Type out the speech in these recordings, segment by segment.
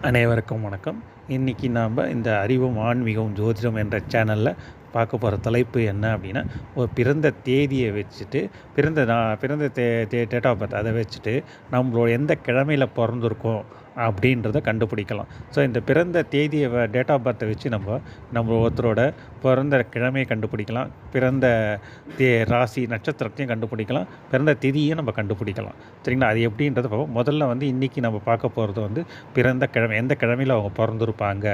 அனைவருக்கும் வணக்கம். இன்றைக்கி நாம் இந்த அறிவும் ஆன்மீகம் ஜோதிடம் என்ற சேனலில் பார்க்க போகிற தலைப்பு என்ன அப்படின்னா ஒரு பிறந்த தேதியை வச்சுட்டு பிறந்த நான் பிறந்த தே டேட் ஆஃப் பர்த் அதை வச்சுட்டு நம்மளோட எந்த கிழமையில் பிறந்திருக்கோம் அப்படின்றத கண்டுபிடிக்கலாம். ஸோ இந்த பிறந்த தேதியை டேட் ஆஃப் பர்த்தை வச்சு நம்ம நம்ம ஒருத்தரோட பிறந்த கிழமையை கண்டுபிடிக்கலாம். பிறந்த தே ராசி நட்சத்திரத்தையும் கண்டுபிடிக்கலாம். பிறந்த திதியும் நம்ம கண்டுபிடிக்கலாம். சரிங்களா? அது எப்படின்றத பார்ப்போம் முதல்ல வந்து இன்றைக்கி நம்ம பார்க்க போகிறது வந்து பிறந்த கிழமை எந்த கிழமையில் அவங்க பிறந்திருப்பாங்க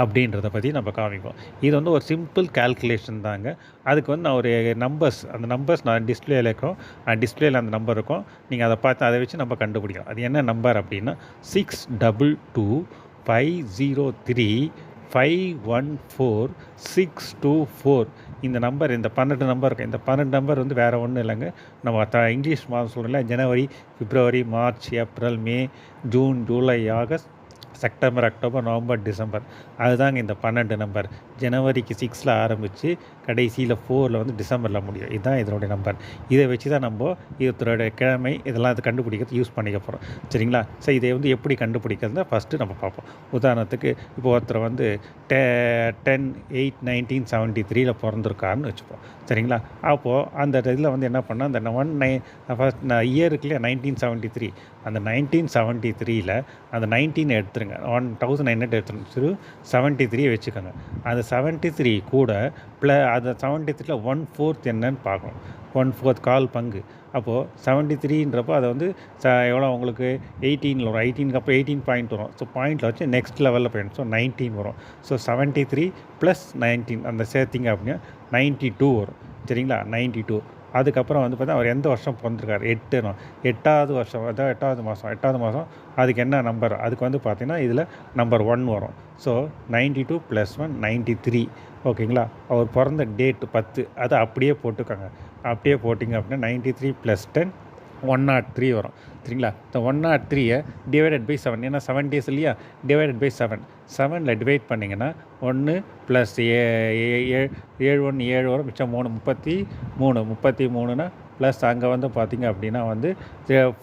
அப்படின்றத பற்றி நம்ம காமிப்போம். இது வந்து ஒரு சிம்பிள் கால்குலேஷன் தாங்க. அதுக்கு வந்து நான் ஒரு நம்பர்ஸ் அந்த நம்பர்ஸ் நான் டிஸ்பிளேல இருக்கும். டிஸ்பிளேயில் அந்த நம்பர் இருக்கும். நீங்கள் அதை பார்த்து அதை வச்சு நம்ம கண்டுபிடிக்கலாம். அது என்ன நம்பர் அப்படின்னா six double two five zero three five one four six two four இந்த நம்பர் இந்த பன்னெண்டு நம்பர் இருக்குது இந்த பன்னெண்டு நம்பர் வந்து வேறு ஒன்றும் இல்லைங்க. நம்ம த இங்கிலீஷ் மாதம் சொல்கிறோம்ல January February March April May June July August September October November December. அதுதாங்க இந்த பன்னெண்டு நம்பர் ஜனவரிக்கு சிக்ஸில் ஆரம்பித்து கடைசியில் ஃபோரில் வந்து டிசம்பரில் முடியும். இதுதான் இதனுடைய நம்பர் இதை வச்சு தான் நம்ம இதோட கிழமை இதெல்லாம் அது கண்டுபிடிக்கிறது யூஸ் பண்ணிக்க போகிறோம் சரிங்களா? சரி இதை வந்து எப்படி கண்டுபிடிக்கிறதுனா ஃபஸ்ட்டு நம்ம பார்ப்போம். உதாரணத்துக்கு இப்போ ஒருத்தர் வந்து டெ டென் எயிட் நைன்டீன் செவன்ட்டி த்ரீயில் பிறந்திருக்காருன்னு வச்சுப்போம். சரிங்களா? அப்போது அந்த இதில் வந்து என்ன பண்ணால் அந்த ஒன் நைன் ஃபஸ்ட் இயருக்குள்ளே நைன்டீன் செவன்ட்டி த்ரீ அந்த நைன்டீன் செவன்ட்டி த்ரீயில் அந்த நைன்டீன் எடுத்துருங்க. ஒன் தௌசண்ட் நைன் ஹண்ட்ரட் எடுத்துரு சரி செவன்ட்டி த்ரீ வச்சுக்கோங்க. அந்த செவன்ட்டி த்ரீ கூட ப்ள அந்த செவன்ட்டி த்ரீல ஒன் ஃபோர்த் என்னன்னு பார்க்கணும். ஒன் ஃபோர்த் கால் பங்கு. அப்போது செவன்ட்டி த்ரீன்றப்போ அதை வந்து ச எவ்வளோ உங்களுக்கு? எயிட்டீனில் வரும். எயிட்டீனுக்கு அப்போ எயிட்டீன் பாயிண்ட் வரும். ஸோ பாயிண்டில் வச்சு நெக்ஸ்ட் லெவலில் போயிடும் ஸோ நைன்டீன் வரும். So seventy three plus nineteen அந்த சேர்த்திங்க அப்படின்னா நைன்ட்டி டூ வரும். சரிங்களா? நைன்ட்டி டூ அதுக்கப்புறம் வந்து பார்த்தா அவர் எந்த வருஷம் பிறந்திருக்காரு? எட்டு எட்டாவது வருஷம் அதான் எட்டாவது மாதம் எட்டாவது மாதம் அதுக்கு என்ன நம்பர் அதுக்கு வந்து பார்த்திங்கன்னா இதில் நம்பர் ஒன் வரும். So ninety two plus one ninety three ஓகேங்களா அவர் பிறந்த டேட்டு பத்து. அதை அப்படியே போட்டுக்கோங்க. அப்படியே போட்டிங்க அப்படின்னா ninety three plus ten one nought three வரும். சரிங்களா? இந்த ஒன் நாட் த்ரீயை டிவைடட் பை செவன் ஏன்னா செவன் டேஸ் இல்லையா? டிவைடட் பை செவன் செவனில் டிவைட் பண்ணிங்கன்னா ஒன்று ப்ளஸ் ஏ ஏழு ஒன்று ஏழு வரும். மிச்சம் மூணு முப்பத்தி மூணு. முப்பத்தி மூணுனா ப்ளஸ் அங்கே வந்து பார்த்திங்க அப்படின்னா வந்து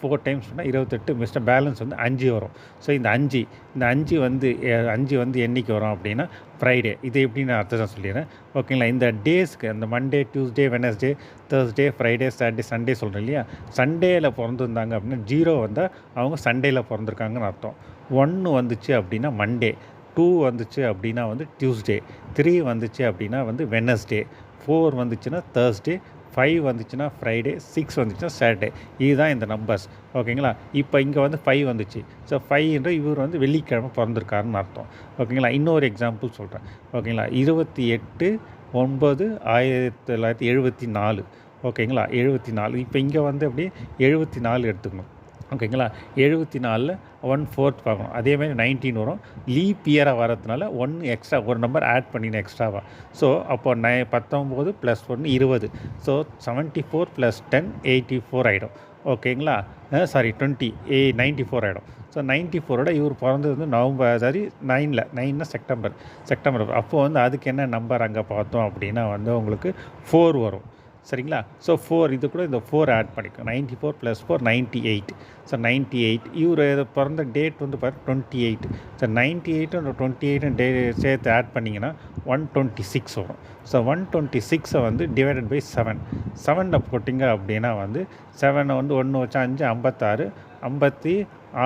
ஃபோர் டைம்ஸ் பண்ணால் இருபத்தெட்டு மிஸ்டர் பேலன்ஸ் வந்து அஞ்சு வரும். ஸோ இந்த அஞ்சு இந்த அஞ்சு வந்து அஞ்சு வந்து என்றைக்கு வரும் அப்படின்னா ஃப்ரைடே இது எப்படி நான் அர்த்தம் சொல்லிடுறேன். ஓகேங்களா இந்த டேஸ்க்கு அந்த Monday Tuesday Wednesday Thursday Friday Saturday Sunday சொல்கிறேன் இல்லையா? சண்டேயில் பிறந்திருந்தாங்க அப்படின்னா ஜீரோ வந்தால் அவங்க சண்டேயில் பிறந்திருக்காங்கன்னு அர்த்தம். ஒன்று வந்துச்சு அப்படின்னா மண்டே டூ வந்துச்சு அப்படின்னா வந்து டியூஸ்டே த்ரீ வந்துச்சு அப்படின்னா வந்து வெனஸ்டே ஃபோர் வந்துச்சுன்னா தேர்ஸ்டே ஃபைவ் வந்துச்சுன்னா ஃப்ரைடே சிக்ஸ் வந்துச்சுன்னா சாட்டர்டே இதுதான் இந்த நம்பர்ஸ் ஓகேங்களா இப்போ இங்கே வந்து ஃபைவ் வந்துச்சு. ஸோ ஃபைவ்ன்ற இவர் வந்து வெள்ளிக்கிழமை பிறந்திருக்காருன்னு அர்த்தம். ஓகேங்களா இன்னொரு எக்ஸாம்பிள் சொல்கிறேன் ஓகேங்களா இருபத்தி எட்டு ஒன்பது ஆயிரத்தி தொள்ளாயிரத்தி எழுபத்தி நாலு. ஓகேங்களா எழுபத்தி நாலு. இப்போ இங்கே வந்து அப்படியே எழுபத்தி நாலு எடுத்துக்கணும். ஓகேங்களா? எழுபத்தி நாலில் ஒன் ஃபோர்த் பார்க்கணும் அதேமாதிரி நைன்டீன் வரும். லீப் இயராக வரதுனால ஒன் எக்ஸ்ட்ரா ஒரு நம்பர் ஆட் பண்ணின எக்ஸ்ட்ராவாக ஸோ அப்போ நை பத்தொம்போது ப்ளஸ் ஒன்று இருபது. So seventy four plus ten eighty four ஆகிடும் ஓகேங்களா சாரி டுவெண்ட்டி ஏ நைன்ட்டி ஃபோர் ஆகிடும் ஸோ நைன்ட்டி ஃபோரோட இவர் பிறந்தது வந்து நவம்பர் சாரி நைனில் நைன்னா செப்டம்பர். செப்டம்பர். அப்போது வந்து அதுக்கு என்ன நம்பர் அங்கே பார்த்தோம் அப்படின்னா வந்து உங்களுக்கு ஃபோர் வரும். சரிங்களா? ஸோ ஃபோர் இது கூட இந்த ஃபோர் ஆட் பண்ணிக்கும் ninety four plus four ninety eight so ninety eight இவர் பிறந்த டேட் வந்து பாரு டுவெண்ட்டி எயிட் ஸோ நைன்ட்டி எயிட்டும் டுவெண்ட்டி எயிட்டும் டே சேர்த்து ஆட் பண்ணிங்கன்னா ஒன் டுவெண்ட்டி சிக்ஸ் வரும். ஸோ ஒன் டுவெண்ட்டி சிக்ஸை வந்து டிவைடட் பை செவன் செவனில் போட்டிங்க அப்படின்னா வந்து செவனை வந்து ஒன்று வச்சா அஞ்சு ஐம்பத்தாறு ஐம்பத்தி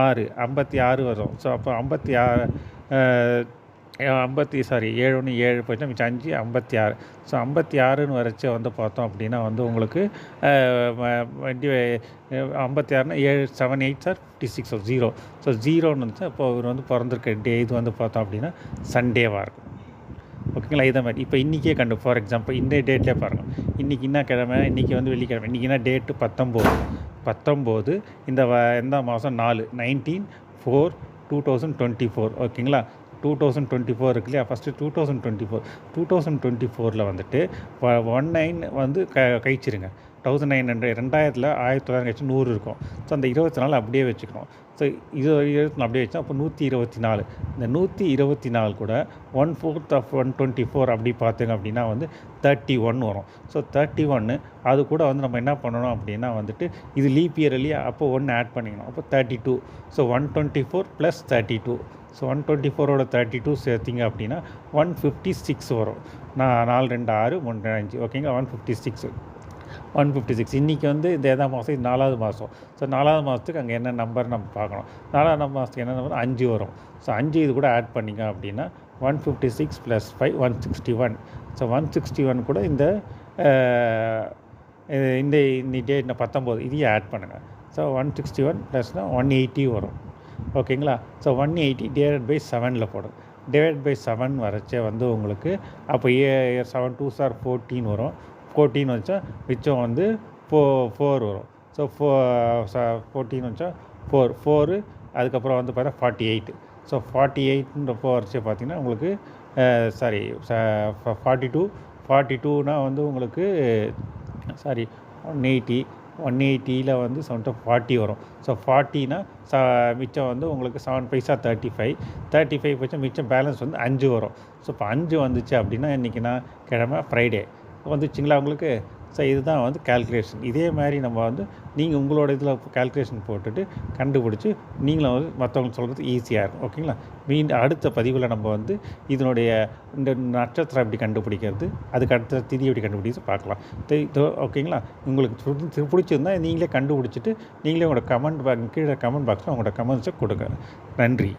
ஆறு ஐம்பத்தி ஆறு வரும். ஸோ அப்போ ஐம்பத்தி ஆறு ஐம்பத்தி சாரி ஏழு ஒன்று ஏழு போயிட்டா மிச்சம் அஞ்சு ஐம்பத்தி ஆறு. ஸோ ஐம்பத்தி ஆறுன்னு வரைச்சி வந்து பார்த்தோம் அப்படின்னா வந்து உங்களுக்கு ஐம்பத்தி ஆறுனா ஏழு seven eight sir fifty six zero so ஜீரோன்னு இருந்துச்சு அப்போ இவர் வந்து பிறந்திருக்க டே இது வந்து பார்த்தோம் அப்படின்னா சண்டேவாக இருக்கும். ஓகேங்களா? இதை மாதிரி. இப்போ இன்றைக்கே கண்டு ஃபார் எக்ஸாம்பிள் இந்த டேட்லேயே பாருங்கள் இன்றைக்கி என்ன கிழமை? இன்றைக்கி வந்து வெள்ளிக்கிழமை. இன்றைக்கி என்ன டேட்டு பத்தொம்போது. பத்தொம்போது இந்த வ எந்த மாதம் நாலு. Nineteen four two thousand twenty four ஓகேங்களா? டூ தௌசண்ட் டுவெண்ட்டி ஃபோர் இருக்கு இல்லையா? First two thousand twenty four two thousand twenty ஃபோரில் வந்துட்டு ஒன் நைன் வந்து க கழிச்சிருங்க. தௌசண்ட் நைன் ஹண்ட்ரட் ரெண்டாயிரத்தில் ஆயிரத்தி தொள்ளாயிரம் கழிச்சு நூறு இருக்கும். ஸோ அந்த இருபத்தி நாலு அப்படியே வச்சுக்கணும். ஸோ இது இருபத்தி நாலு அப்படியே வச்சா அப்போ நூற்றி இருபத்தி நாலு. இந்த நூற்றி இருபத்தி நாலு கூட one fourth of one twenty four அப்படி பார்த்துங்க அப்படின்னா வந்து தேர்ட்டி ஒன் வரும். ஸோ தேர்ட்டி ஒன்று அது கூட வந்து நம்ம என்ன பண்ணணும் அப்படின்னா வந்துட்டு இது லீப் இயர் இல்லையா? அப்போ ஒன்று ஆட் பண்ணிக்கணும். அப்போ thirty two so one twenty four plus thirty two so one twenty ஃபோரோட தேர்ட்டி டூ சேர்த்திங்க அப்படின்னா ஒன் ஃபிஃப்டி சிக்ஸ் வரும். நான் நாலு ரெண்டு ஆறு மூணு அஞ்சு. ஓகேங்களா one fifty six one fifty six இன்றைக்கி வந்து இந்த ஏதாவது மாதம். இது நாலாவது மாதம். ஸோ நாலாவது மாதத்துக்கு அங்கே என்ன நம்பர் நம்ம பார்க்கணும்? நாலாவது மாதத்துக்கு என்ன நம்பர் அஞ்சு வரும். ஸோ அஞ்சு இது கூட ஆட் பண்ணிங்க அப்படின்னா one fifty six plus five one sixty one so one sixty one கூட இந்த இந்த இந்த டேட் பத்தொம்போது இதையும் ஆட் பண்ணுங்கள் ஸோ ஒன் சிக்ஸ்டி ஒன் ப்ளஸ்னால் ஒன் எயிட்டி வரும். ஓகேங்களா? So one eighty divide by செவனில் போடும். டிவைட் பை செவன் வரைச்சே வந்து உங்களுக்கு அப்போ ஏ செவன் டூ சார் ஃபோர்டீன் வரும். ஃபோர்டீன் வச்சா மிச்சம் வந்து ஃபோ ஃபோர் வரும். ஸோ ஃபோ ஃபோர்டீன் வச்சா ஃபோர் ஃபோரு அதுக்கப்புறம் வந்து பார்த்தா ஃபார்ட்டி எயிட் ஸோ ஃபார்ட்டி எயிட்ன்றப்போ வரைச்சி பார்த்தீங்கன்னா உங்களுக்கு சாரி ஃபார்ட்டி டூ ஃபார்ட்டி டூனால் வந்து உங்களுக்கு சாரி ஒன் எயிட்டி ஒன் எயிட்டியில் வந்து செவன் ஃபார்ட்டி வரும். ஸோ ஃபார்ட்டினா ச மிச்சம் வந்து உங்களுக்கு seven paisa thirty five thirty five paisa மிச்சம் பேலன்ஸ் வந்து அஞ்சு வரும். ஸோ இப்போ அஞ்சு வந்துச்சு அப்படின்னா இன்றைக்கி நான் கிழமை ஃப்ரைடே வந்துச்சுங்களா உங்களுக்கு? ஸோ இதுதான் வந்து கால்குலேஷன் இதே மாதிரி நம்ம வந்து நீங்கள் உங்களோட இதில் கால்குலேஷன் போட்டுட்டு கண்டுபிடிச்சி நீங்களும் வந்து மற்றவங்க சொல்கிறது ஈஸியாக இருக்கும். ஓகேங்களா மீண்டும் அடுத்த பதிவில் நம்ம வந்து இதனுடைய இந்த நட்சத்திரம் எப்படி கண்டுபிடிக்கிறது அதுக்கு அடுத்த திதி எப்படி கண்டுபிடிச்சு பார்க்கலாம். ஓகேங்களா உங்களுக்கு பிடிச்சிருந்தா நீங்களே கண்டுபிடிச்சிட்டு நீங்களே உங்களோட கமெண்ட் பாக் கீழே கமெண்ட் பாக்ஸில் உங்களோட கமெண்ட்ஸை கொடுங்க. நன்றி.